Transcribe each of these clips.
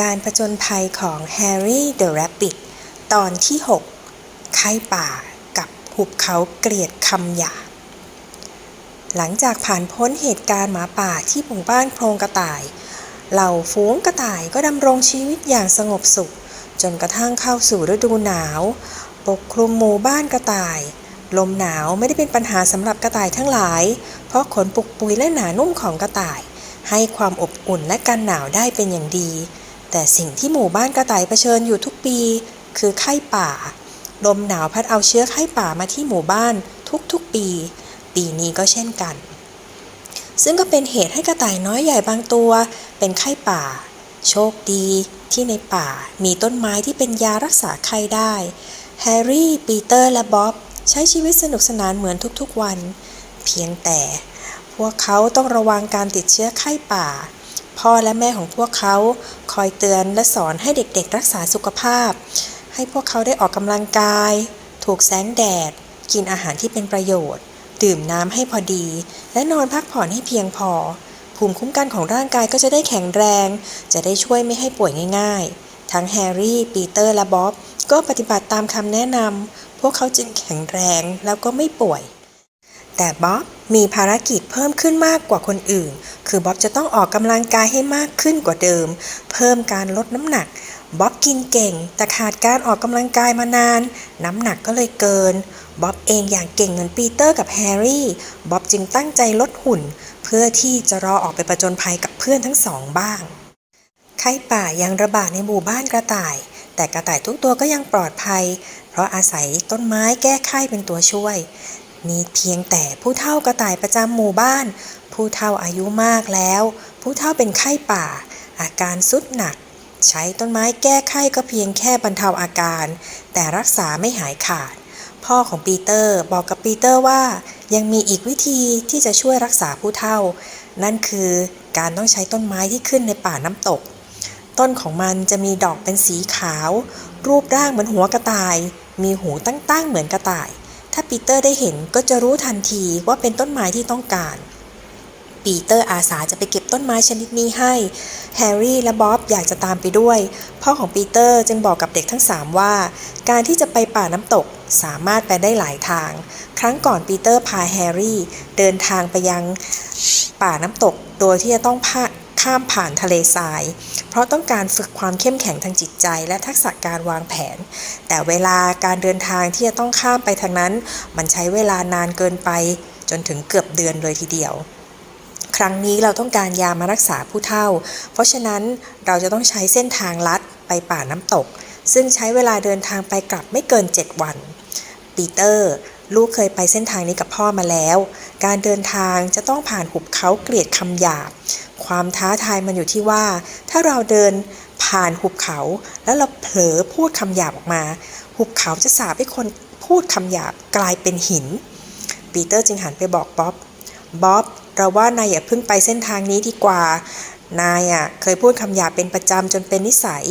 การผจญภัยของแฮร์รี่เดอะแรบบิทตอนที่6ไข้ป่ากับหุบเขาเกลียดคำหยาหลังจากผ่านพ้นเหตุการณ์หมาป่าที่หมู่บ้านโพรงกระต่าย เหล่าฝูงกระต่ายก็ดำรงชีวิตอย่างสงบสุข จนกระทั่งเข้าสู่ฤดูหนาว ปกคลุมหมู่บ้านกระต่าย ลมหนาวไม่ได้เป็นปัญหาสำหรับกระต่ายทั้งหลาย เพราะขนปุกปุยและหนานุ่มของกระต่าย ให้ความอบอุ่นและกันหนาวได้เป็นอย่างดี แต่สิ่งที่หมู่บ้านกระต่ายเผชิญอยู่ทุกปี คือไข้ป่า ลมหนาวพัดเอาเชื้อไข้ป่ามาที่หมู่บ้านทุกๆปี ปีนี้ก็เช่นกัน ซึ่งก็เป็นเหตุให้กระต่ายน้อยใหญ่บางตัว เป็นไข้ป่า โชคดีที่ในป่ามีต้นไม้ที่เป็นยารักษาไข้ได้ แฮร์รี่ ปีเตอร์ และบ๊อบใช้ชีวิตสนุกสนานเหมือนทุกๆวัน เพียงแต่ พวกเขาต้องระวังการติดเชื้อไข้ป่า พ่อและแม่ของพวกเขาคอยเตือนและสอนให้เด็กๆ รักษาสุขภาพ ให้พวกเขาได้ออกกำลังกาย ถูกแสงแดด กินอาหารที่เป็นประโยชน์ ดื่มน้ำให้พอดี และนอนพักผ่อนให้เพียงพอ ภูมิคุ้มกันของร่างกายก็จะได้แข็งแรง จะได้ช่วยไม่ให้ป่วยง่ายๆ ทั้งแฮร์รี่ ปีเตอร์ และบ๊อบก็ปฏิบัติตามคำแนะนำพวกเขาจึงแข็งแรงแล้วก็ไม่ป่วย แต่บ๊อบ มีภารกิจเพิ่มขึ้นมากกว่าคนอื่น คือบ๊อบจะต้องออกกำลังกายให้มากขึ้นกว่าเดิม เพิ่มการลดน้ำหนัก บ๊อบกินเก่ง แต่ขาดการออกกำลังกายมานาน น้ำหนักก็เลยเกิน บ๊อบเองอย่างเก่งเหมือนปีเตอร์กับแฮร์รี่ บ๊อบจึงตั้งใจลดหุ่น เพื่อที่จะรอออกไปประจนภัยกับเพื่อนทั้งสองบ้าง ไข้ป่ายังระบาดในหมู่บ้านกระต่าย แต่กระต่ายทุกตัวก็ยังปลอดภัย เพราะอาศัยต้นไม้แก้ไข้เป็นตัวช่วย มีเพียงแต่ผู้เฒ่ากระต่ายประจำหมู่บ้าน ผู้เฒ่าอายุมากแล้ว ผู้เฒ่าเป็นไข้ป่า อาการสุดหนัก ใช้ต้นไม้แก้ไข้ก็เพียงแค่บรรเทาอาการ แต่รักษาไม่หายขาด พ่อของปีเตอร์บอกกับปีเตอร์ว่า ยังมีอีกวิธีที่จะช่วยรักษาผู้เฒ่า นั่นคือการต้องใช้ต้นไม้ที่ขึ้นในป่าน้ำตก ต้นของมันจะมีดอกเป็นสีขาว รูปร่างเหมือนหัวกระต่าย มีหูตั้งๆเหมือนกระต่าย ถ้าปีเตอร์ได้เห็นก็จะรู้ทันทีว่าเป็นต้นไม้ที่ต้องการ ปีเตอร์อาสาจะไปเก็บต้นไม้ชนิดนี้ให้ แฮร์รี่และบ๊อบอยากจะตามไปด้วย พ่อของปีเตอร์จึงบอกกับเด็กทั้งสามว่า การที่จะไปป่าน้ำตกสามารถไปได้หลายทาง ครั้งก่อนปีเตอร์พาแฮร์รี่เดินทางไปยังป่าน้ำตกโดยที่จะต้องพาข้ามผ่านทะเลทราย เพราะต้องการฝึกความเข้มแข็งทางจิตใจ และทักษะการวางแผน แต่เวลาการเดินทางที่จะต้องข้ามไปทางนั้น มันใช้เวลานานเกินไป จนถึงเกือบเดือนเลยทีเดียว ครั้งนี้เราต้องการยามารักษาผู้เฒ่า เพราะฉะนั้นเราจะต้องใช้เส้นทางลัดไปป่าน้ำตก ซึ่งใช้เวลาเดินทางไปกลับไม่เกิน 7 วัน ปีเตอร์ลูกเคยไปเส้นทางนี้กับพ่อมาแล้ว การเดินทางจะต้องผ่านหุบเขาเกลียดคำหยาบ ความท้าทายมันอยู่ที่ว่า ถ้าเราเดินผ่านหุบเขา แล้วเราเผลอพูดคำหยาบออกมา หุบเขาจะสาบให้คนพูดคำหยาบกลายเป็นหิน ปีเตอร์จึงหันไปบอกบ๊อบ บ๊อบ เราว่านายอย่าเพิ่งไปเส้นทางนี้ดีกว่า นายอะเคยพูดคำหยาบเป็นประจำจนเป็นนิสัย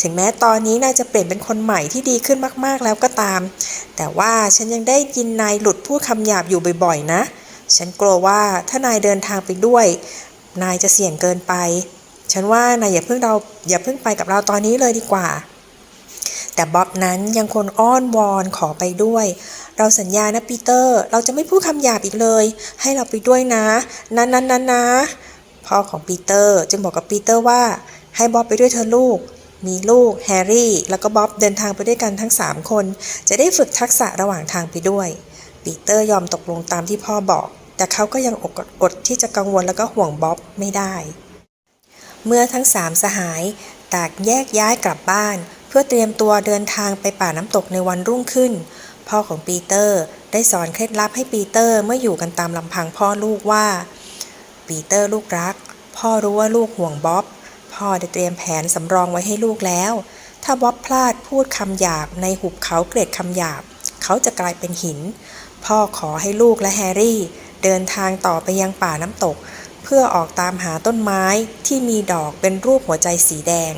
ถึงแม้ตอนนี้นายจะเปลี่ยนเป็นคนใหม่ที่ดีขึ้นมากๆแล้วก็ตาม แต่ว่าฉันยังได้ยินนายหลุดพูดคำหยาบอยู่บ่อยๆ นะ ฉันกลัวว่าถ้านายเดินทางไปด้วย นายจะเสี่ยงเกินไป ฉันว่านายอย่าเพิ่งเราอย่าเพิ่งไปกับเราตอนนี้เลยดีกว่า แต่บ๊อบนั้นยังคนอ้อนวอนขอไปด้วย เราสัญญานะปีเตอร์ เราจะไม่พูดคำหยาบอีกเลย ให้เราไปด้วยนะนะนะนะนะพ่อของปีเตอร์จึงบอกกับปีเตอร์ว่า ให้บ๊อบไปด้วยเธอลูก มีลูกแฮร์รี่ แล้วก็บ๊อบเดินทางไปด้วยกันทั้ง 3 คน จะได้ฝึกทักษะระหว่างทางไปด้วย ปีเตอร์ยอมตกลงตามที่พ่อบอก แต่เขาก็ยังอดอดที่จะกังวลแล้วก็ห่วงบ๊อบไม่ได้ เมื่อทั้งสามสหายต่างแยกย้ายกลับบ้าน เพื่อเตรียมตัวเดินทางไปป่าน้ำตกในวันรุ่งขึ้น พ่อของปีเตอร์ได้สอนเคล็ดลับให้ปีเตอร์เมื่ออยู่กันตามลำพังพ่อลูกว่า ปีเตอร์ลูกรัก พ่อรู้ว่าลูกห่วงบ๊อบพ่อได้เตรียมแผนสำรองไว้ให้ลูกแล้ว ถ้าบ๊อบพลาดพูดคำหยาบในหุบเขาเกล็ดคำหยาบ เขาจะกลายเป็นหิน พ่อขอให้ลูกและแฮร์รี่ เดินทางต่อไปยังป่าน้ำตก เพื่อออกตามหาต้นไม้ที่มีดอกเป็นรูปหัวใจสีแดง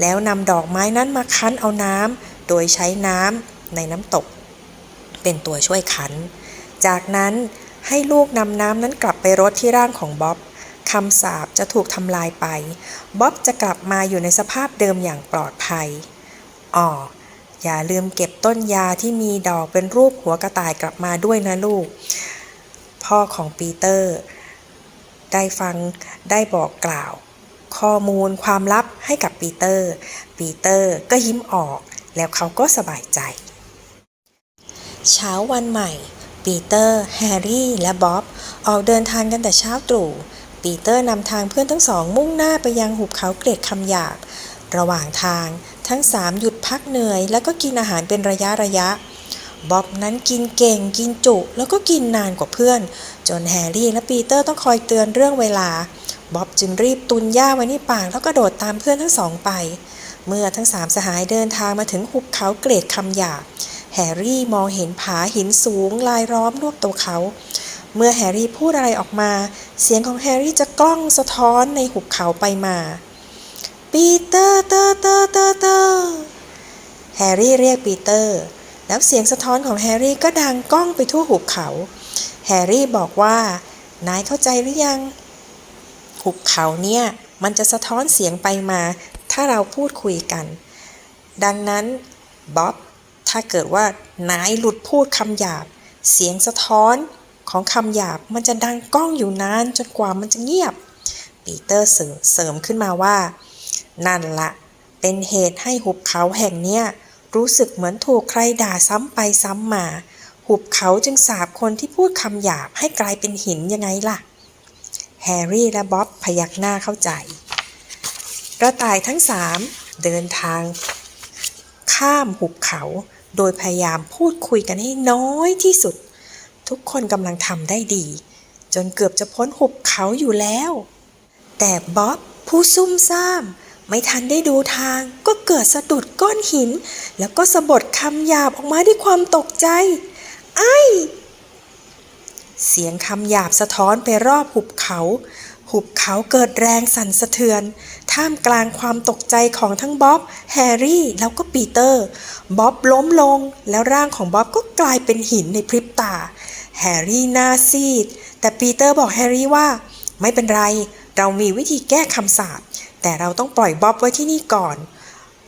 แล้วนำดอกไม้นั้นมาคั้นเอาน้ำโดยใช้น้ำในน้ำตก เป็นตัวช่วยคั้น จากนั้นให้ลูกนำน้ำนั้นกลับไปรดที่ร่างของบ๊อบคำสาปจะถูกทำลายไปบ๊อบจะกลับมาอยู่ในสภาพเดิมอย่างปลอดภัยอ๋ออย่าลืมเก็บต้นยาที่มีดอกเป็นรูปหัวกระต่ายกลับมาด้วยนะลูก พ่อของปีเตอร์ ได้ฟังได้บอกกล่าว ข้อมูลความลับให้กับปีเตอร์ ปีเตอร์ก็ยิ้มออก แล้วเขาก็สบายใจ เช้าวันใหม่ ปีเตอร์ แฮร์รี่ และบ๊อบ ออกเดินทางกันแต่เช้าตรู่ ปีเตอร์นำทางเพื่อนทั้งสองมุ่งหน้าไปยังหุบเขาเกล็ดคำหยาบ ระหว่างทางทั้งสามหยุดพักเหนื่อย แล้วก็กินอาหารเป็นระยะระยะ บ๊อบนั้นกินเก่ง กินจุ แล้วก็กินนานกว่าเพื่อน จนแฮร์รี่และปีเตอร์ต้องคอยเตือนเรื่องเวลา บ๊อบจึงรีบตุนหญ้าไว้ในปากแล้วก็โดดตามเพื่อนทั้งสองไป เมื่อทั้งสามสหายเดินทางมาถึงหุบเขาเกรดคำหยาบแฮร์รี่มองเห็นผาหินสูงลายล้อมรอบตัวเขา เมื่อแฮร์รี่พูดอะไรออกมา เสียงของแฮร์รี่จะกล้องสะท้อนในหุบเขาไปมา ปีเตอร์เตอร์เตอร์เตอร์เตอร์แฮร์รี่เรียกปีเตอร์ แล้วเสียงสะท้อนของแฮร์รี่ก็ดังก้องไปทั่วหุบเขา แฮร์รี่บอกว่า นายเข้าใจหรือยัง หุบเขาเนี่ย มันจะสะท้อนเสียงไปมา ถ้าเราพูดคุยกัน ดังนั้นบ๊อบ ถ้าเกิดว่านายหลุดพูดคำหยาบ เสียงสะท้อนของคำหยาบมันจะดังก้องอยู่นานจนกว่ามันจะเงียบ ปีเตอร์เสริมขึ้นมาว่า นั่นละ เป็นเหตุให้หุบเขาแห่งเนี้ย รู้สึกเหมือนถูกใครด่าซ้ำไปซ้ำมา หุบเขาจึงสาบคนที่พูดคำหยาบให้กลายเป็นหินยังไงล่ะ แฮร์รี่และบ๊อบพยักหน้าเข้าใจ กระต่ายทั้งสามเดินทาง ข้ามหุบเขาโดยพยายามพูดคุยกันให้น้อยที่สุด ทุกคนกำลังทำได้ดี จนเกือบจะพ้นหุบเขาอยู่แล้ว แต่บ๊อบผู้ซุ่มซ่าม ไม่ทันได้ดูทาง ก็เกิดสะดุดก้อนหิน แล้วก็สะบดคำหยาบออกมาด้วยความตกใจ ไอ้เสียงคำหยาบสะท้อนไปรอบหุบเขา หุบเขาเกิดแรงสั่นสะเทือน ท่ามกลางความตกใจของทั้งบ๊อบ แฮร์รี่ แล้วก็ปีเตอร์ บ๊อบล้มลง แล้วร่างของบ๊อบก็กลายเป็นหินในพริบตา แฮร์รี่หน้าซีด แต่ปีเตอร์บอกแฮร์รี่ว่า ไม่เป็นไร เรามีวิธีแก้คำสาป แต่เราต้องปล่อยบ๊อบไว้ที่นี่ก่อน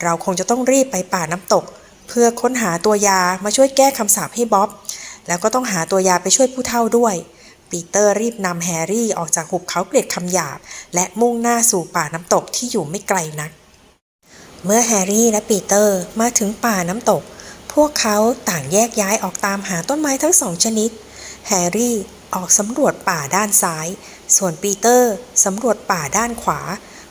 เราคงจะต้องรีบไปป่าน้ำตก เพื่อค้นหาตัวยามาช่วยแก้คำสาปให้บ๊อบ แล้วก็ต้องหาตัวยาไปช่วยผู้เฒ่าด้วย ปีเตอร์รีบนำแฮร์รี่ออกจากหุบเขาเกล็ดคำหยาบ และมุ่งหน้าสู่ป่าน้ำตกที่อยู่ไม่ไกลนัก เมื่อแฮร์รี่และปีเตอร์มาถึงป่าน้ำตก พวกเขาต่างแยกย้ายออกตามหาต้นไม้ทั้งสองชนิด แฮร์รี่ออกสำรวจป่าด้านซ้าย ส่วนปีเตอร์สำรวจป่าด้านขวา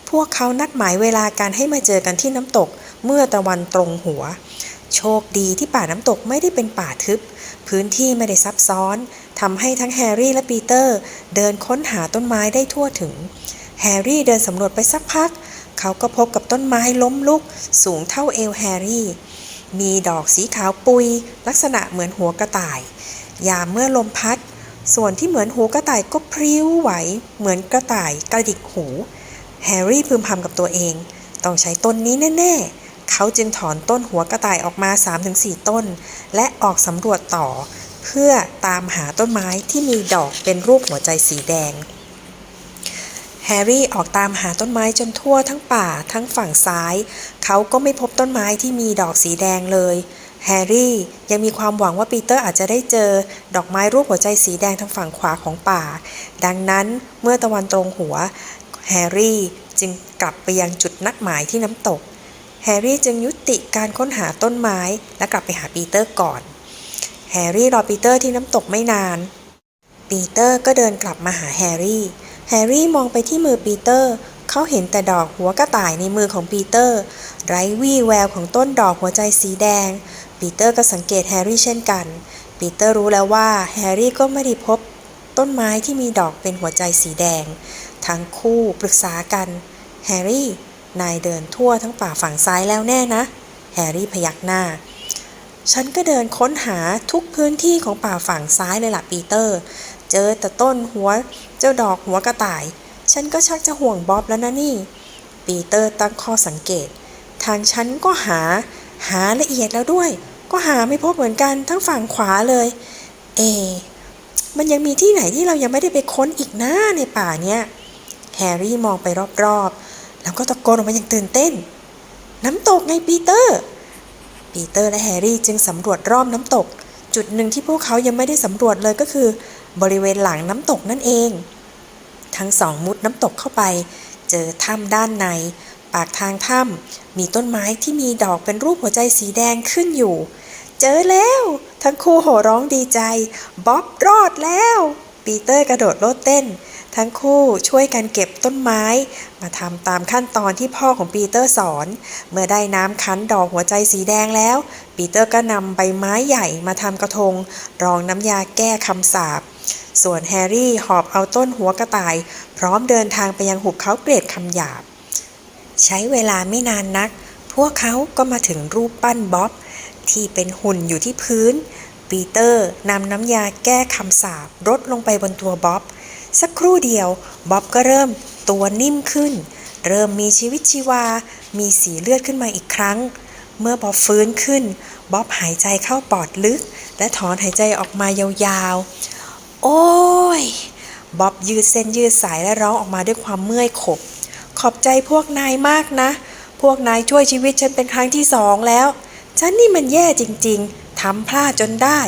พวกเขานัดหมายเวลาการให้มาเจอกันที่น้ำตกเมื่อตะวันตรงหัว โชคดีที่ป่าน้ำตกไม่ได้เป็นป่าทึบ พื้นที่ไม่ได้ซับซ้อนทำให้ทั้งแฮร์รี่และปีเตอร์ เดินค้นหาต้นไม้ได้ทั่วถึง แฮร์รี่เดินสำรวจไปสักพัก เขาก็พบกับต้นไม้ล้มลุก สูงเท่าเอวแฮร์รี่ มีดอกสีขาวปุย ลักษณะเหมือนหัวกระต่าย ยามเมื่อลมพัด ส่วนที่เหมือนหูกระต่ายก็พริ้วไหว เหมือนกระต่ายกระดิกหู แฮร์รี่พึมพำกับตัวเอง ต้องใช้ต้นนี้แน่ ๆ เขาจึงถอนต้นหัวกระต่ายออกมา 3-4 ต้น และออกสำรวจต่อ เพื่อตามหาต้นไม้ที่มีดอกเป็นรูปหัวใจสีแดง แฮร์รี่ออกตามหาต้นไม้จนทั่วทั้งป่าทั้งฝั่งซ้าย เขาก็ไม่พบต้นไม้ที่มีดอกสีแดงเลยแฮร์รี่ยังมีความหวังว่าปีเตอร์อาจจะได้เจอดอกไม้รูปหัวใจสีแดงทางฝั่งขวาของป่า ดังนั้นเมื่อตะวันตรงหัว แฮร์รี่จึงกลับไปยังจุดนัดหมายที่น้ำตก แฮร์รี่จึงยุติการค้นหาต้นไม้และกลับไปหาปีเตอร์ก่อน แฮร์รี่รอปีเตอร์ที่น้ำตกไม่นาน ปีเตอร์ก็เดินกลับมาหาแฮร์รี่ แฮร์รี่มองไปที่มือปีเตอร์ เขาเห็นแต่ดอกหัวกระต่ายในมือของปีเตอร์ ไร้วี่แววของต้นดอกหัวใจสีแดง ปีเตอร์ก็สังเกตแฮร์รี่เช่นกัน ปีเตอร์รู้แล้วว่าแฮร์รี่ก็ไม่ได้พบต้นไม้ที่มีดอกเป็นหัวใจสีแดง ทั้งคู่ปรึกษากันแฮร์รี่ นายเดินทั่วทั้งป่าฝั่งซ้ายแล้วแน่นะ แฮร์รี่พยักหน้า ฉันก็เดินค้นหาทุกพื้นที่ของป่าฝั่งซ้ายเลยล่ะปีเตอร์ เจอแต่ต้นหัว เจ้าดอกหัวกระต่าย ฉันก็ชักจะห่วงบ๊อบแล้วนะนี่ ปีเตอร์ตั้งข้อสังเกต ทางฉันก็หา หาละเอียดแล้วด้วย ก็หาไม่พบเหมือนกันทั้งฝั่งขวาเลย เอ มันยังมีที่ไหนที่เรายังไม่ได้ไปค้นอีกนะในป่าเนี้ย แฮร์รี่มองไปรอบๆ แล้วก็ตะโกนออกมาอย่างตื่นเต้น น้ำตกไงปีเตอร์ ปีเตอร์และแฮร์รี่จึงสำรวจรอบน้ำตก จุดหนึ่งที่พวกเขายังไม่ได้สำรวจเลยก็คือ บริเวณหลังน้ำตกนั่นเอง ทั้งสองมุดน้ำตกเข้าไป เจอถ้ำด้านใน ปากทางถ้ำมีต้นไม้ที่มีดอกเป็นรูปหัวใจสีแดงขึ้นอยู่ เจอแล้ว ทั้งคู่โห่ร้องดีใจบ๊อบรอดแล้ว ปีเตอร์กระโดดโลดเต้น ทั้งคู่ช่วยกันเก็บต้นไม้ มาทำตามขั้นตอนที่พ่อของปีเตอร์สอน เมื่อได้น้ำคั้นดอกหัวใจสีแดงแล้ว ปีเตอร์ก็นำใบไม้ใหญ่มาทำกระทง รองน้ำยาแก้คำสาปส่วนแฮร์รี่หอบเอาต้นหัวกระต่าย พร้อมเดินทางไปยังหุบเขาเกรดคำหยาบ ใช้เวลาไม่นานนัก พวกเขาก็มาถึงรูปปั้นบ๊อบ ที่เป็นหุ่นอยู่ที่พื้นปีเตอร์นำน้ำยาแก้คำสาปรดลงไปบนตัวบ๊อบ สักครู่เดียวบ๊อบก็เริ่มตัวนิ่มขึ้น เริ่มมีชีวิตชีวา มีสีเลือดขึ้นมาอีกครั้ง เมื่อบ๊อบฟื้นขึ้นบ๊อบหายใจเข้าปอดลึก และถอนหายใจออกมายาวๆ โอ้ยบ๊อบยืดเส้นยืดสายและร้องออกมาด้วยความเมื่อยขบ ขอบใจพวกนายมากนะ พวกนายช่วยชีวิตฉันเป็นครั้งที่สองแล้ว ฉันนี่มันแย่จริงๆทำพลาดจนได้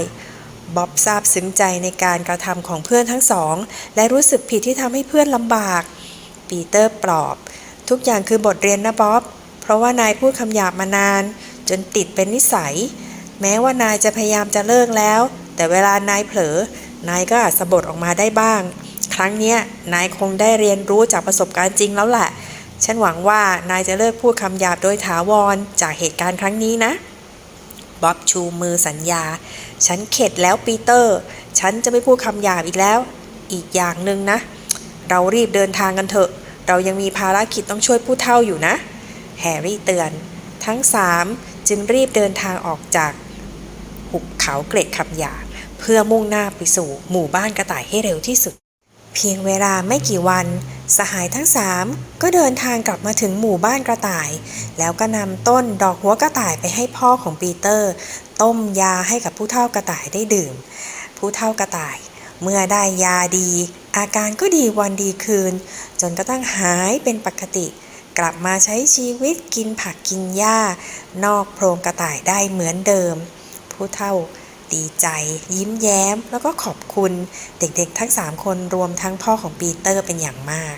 บ๊อบซาบซึ้งใจในการกระทำของเพื่อนทั้งสอง และรู้สึกผิดที่ทำให้เพื่อนลำบาก ปีเตอร์ปลอบ ทุกอย่างคือบทเรียนนะบ๊อบ เพราะว่านายพูดคำหยาบมานาน จนติดเป็นนิสัย แม้ว่านายจะพยายามจะเลิกแล้ว แต่เวลานายเผลอ นายก็อาจสะบดออกมาได้บ้าง ครั้งนี้นายคงได้เรียนรู้จากประสบการณ์จริงแล้วแหละ ฉันหวังว่านายจะเลิกพูดคำหยาบโดยถาวรจากเหตุการณ์ครั้งนี้นะ บ๊อบชูมือสัญญา ฉันเข็ดแล้วปีเตอร์ ฉันจะไม่พูดคำหยาบอีกแล้ว อีกอย่างหนึ่งนะ เรารีบเดินทางกันเถอะ เรายังมีภารกิจต้องช่วยผู้เฒ่าอยู่นะ แฮร์รี่เตือน ทั้งสามจึงรีบเดินทางออกจาก หุบเขาเกร็ดคำหยาบเพื่อมุ่งหน้าไปสู่หมู่บ้านกระต่ายให้เร็วที่สุด เพียงเวลาไม่กี่วัน สหายทั้งสามก็เดินทางกลับมาถึงหมู่บ้านกระต่าย แล้วก็นำต้นดอกหัวกระต่ายไปให้พ่อของปีเตอร์ ต้มยาให้กับผู้เฒ่ากระต่ายได้ดื่ม ผู้เฒ่ากระต่าย เมื่อได้ยาดี อาการก็ดีวันดีคืน จนกระทั่งหายเป็นปกติ กลับมาใช้ชีวิตกินผักกินหญ้า นอกโพรงกระต่ายได้เหมือนเดิม ผู้เฒ่า ดีใจ ยิ้มแย้ม แล้วก็ขอบคุณเด็กๆ ทั้ง 3 คนรวมทั้งพ่อของปีเตอร์เป็นอย่างมาก